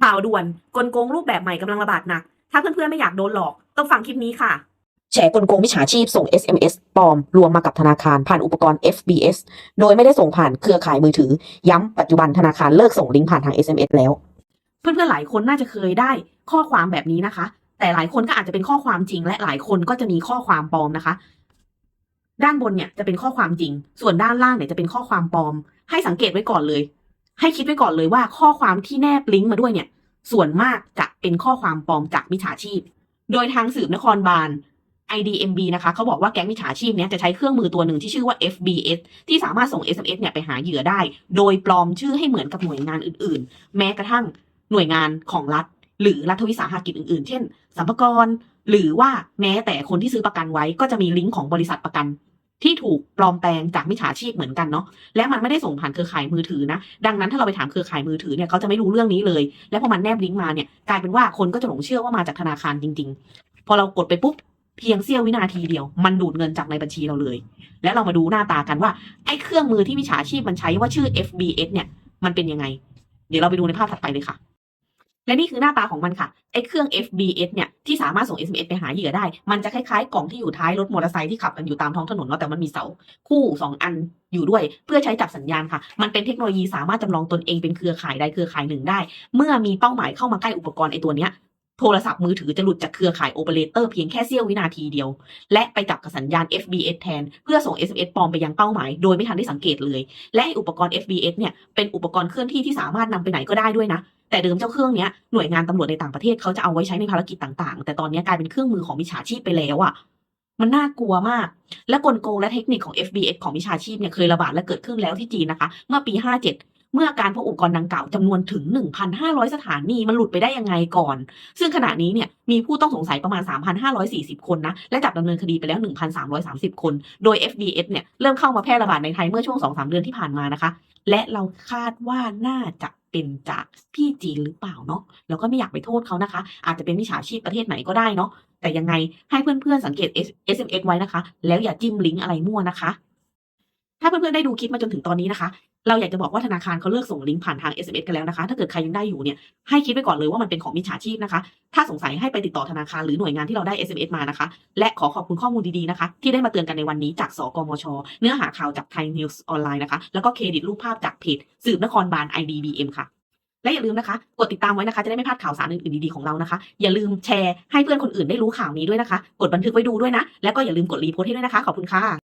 ข่าวด่วนกลโกงรูปแบบใหม่กำลังระบาดหนัก ถ้าเพื่อนๆไม่อยากโดนหลอก ต้องฟังคลิปนี้ค่ะ แฉกลโกงมิจฉาชีพส่ง SMS ปลอมรวมมากับธนาคารผ่านอุปกรณ์ FBS โดยไม่ได้ส่งผ่านเครือข่ายมือถือ ย้ำปัจจุบันธนาคารเลิกส่งลิงก์ผ่านทาง SMS แล้ว เพื่อนๆหลายคนน่าจะเคยได้ข้อความแบบนี้นะคะ แต่หลายคนก็อาจจะเป็นข้อความจริง และหลายคนก็จะมีข้อความปลอมนะคะ ด้านบนเนี่ยจะเป็นข้อความจริง ส่วนด้านล่างเนี่ยจะเป็นข้อความปลอม ให้สังเกตไว้ก่อนเลย ให้คิดไว้ก่อนเลยว่าข้อความที่แนบลิงก์มาด้วยเนี่ย ส่วนมากจะเป็นข้อความปลอมจากมิจฉาชีพ โดยทางสืบนครบาล IDMB นะคะเขาบอกว่าแก๊งมิจฉาชีพเนี้ยจะใช้เครื่องมือตัวหนึ่งที่ชื่อว่า FBS ที่สามารถส่ง SMS เนี่ยไปหาเหยื่อได้ โดยปลอมชื่อให้เหมือนกับหน่วยงานอื่น ๆ แม้กระทั่งหน่วยงานของรัฐ หรือรัฐวิสาหกิจอื่น ๆ เช่นสัมภากรหรือว่าแม้แต่คนที่ซื้อประกันไว้ก็จะมีลิงก์ของบริษัทประกัน ที่ถูกปลอมแปลงจากมิจฉาชีพเหมือนกันเนาะและมันไม่ได้ส่งผ่านเครือข่ายมือถือนะ ดังนั้นถ้าเราไปถามเครือข่ายมือถือเนี่ยเขาจะไม่รู้เรื่องนี้เลย และพอมันแนบลิงก์มาเนี่ยกลายเป็นว่าคนก็จะหลงเชื่อว่ามาจากธนาคารจริง ๆ พอเรากดไปปุ๊บเพียงเสี้ยววินาทีเดียว มันดูดเงินจากในบัญชีเราเลย และเรามาดูหน้าตากันว่าไอ้เครื่องมือที่มิจฉาชีพมันใช้ว่าชื่อ FBS เนี่ยมันเป็นยังไง เดี๋ยวเราไปดูในภาพถัดไปเลยค่ะ และนี่คือหน้าตาของมันค่ะไอ้เครื่อง FBS เนี่ยที่สามารถส่ง SMS ไปหาเหยื่อได้ มันจะคล้ายๆกล่องที่อยู่ท้ายรถมอเตอร์ไซค์ที่ขับกันอยู่ตามท้องถนนเนาะแต่มันมีเสาคู่สองอันอยู่ด้วย เพื่อใช้จับสัญญาณค่ะ มันเป็นเทคโนโลยีสามารถจำลองตนเองเป็นเครือข่ายใดเครือข่ายหนึ่งได้ เมื่อมีเป้าหมายเข้ามาใกล้อุปกรณ์ไอ้ตัวเนี้ย โทรศัพท์มือถือจะหลุดจากเครือข่ายโอเปอเรเตอร์เพียงแค่เสี้ยววินาทีเดียว และไปจับกับสัญญาณ FBS แทน เพื่อส่ง SMS ปลอมไปยังเป้าหมาย โดยไม่ทันได้สังเกตเลย และอุปกรณ์ FBS เนี่ยเป็นอุปกรณ์เคลื่อนที่ที่สามารถนำไปไหนก็ได้ด้วยนะ แต่เดิมเจ้าเครื่องเนี้ยหน่วยงานตำรวจในต่างประเทศเขาจะเอาไว้ใช้ในภารกิจต่างๆ แต่ตอนนี้กลายเป็นเครื่องมือของมิจฉาชีพไปแล้วอะ่ะมันน่ากลัวมาก และกลโกงและเทคนิคของ FBS ของมิจฉาชีพเนี่ยเคยระบาดและเกิดขึ้นแล้วที่จีนนะคะ เมื่อปี 57 เมื่อการพบอุปกรณ์ดังกล่าวจำนวนถึง 1,500 สถานีมันหลุดไปได้ยังไงก่อน ซึ่งขณะนี้เนี่ยมีผู้ต้องสงสัยประมาณ 3,540 คนนะ และจับดำเนินคดีไปแล้ว 1,330 คน โดย FBS เนี่ยเริ่มเข้ามาแพร่ระบาดในไทยเมื่อช่วง 2-3 เดือนที่ผ่านมานะคะ และเราคาดว่าน่าจะเป็นจากพี่จีนหรือเปล่าเนาะเราก็ไม่อยากไปโทษเขานะคะ อาจจะเป็นมิจฉาชีพประเทศไหนก็ได้เนาะแต่ยังไงให้เพื่อนๆสังเกต SMS ไว้นะคะ แล้วอย่าจิ้มลิงก์อะไรมั่วนะคะ ถ้าเพื่อนๆได้ดูคลิปมาจนถึงตอนนี้นะคะ เราอยากจะบอกว่าธนาคารเขาเลิกส่งลิงก์ผ่านทาง SMS กันแล้วนะคะ ถ้าเกิดใครยังได้อยู่เนี่ยให้คิดไว้ก่อนเลยว่ามันเป็นของมิจฉาชีพนะคะ ถ้าสงสัยให้ไปติดต่อธนาคารหรือหน่วยงานที่เราได้ SMS มานะคะ และขอขอบคุณข้อมูลดีๆนะคะ ที่ได้มาเตือนกันในวันนี้จากสกมช เนื้อหาข่าวจากไทยนิวส์ออนไลน์นะคะ แล้วก็เครดิตรูปภาพจากเพจสืบนครบาล IDBM ค่ะและอย่าลืมนะคะ กดติดตามไว้นะคะ จะได้ไม่พลาดข่าวสารอื่นๆดีๆของเรานะคะ อย่าลืมแชร์ให้เพื่อนคนอื่นได้รู้ข่าวนี้ด้วยนะคะ กดบันทึกไว้ดูด้วยนะ แล้วก็อย่าลืมกดรีโพสต์ให้ด้วยนะคะ ขอบคุณค่ะ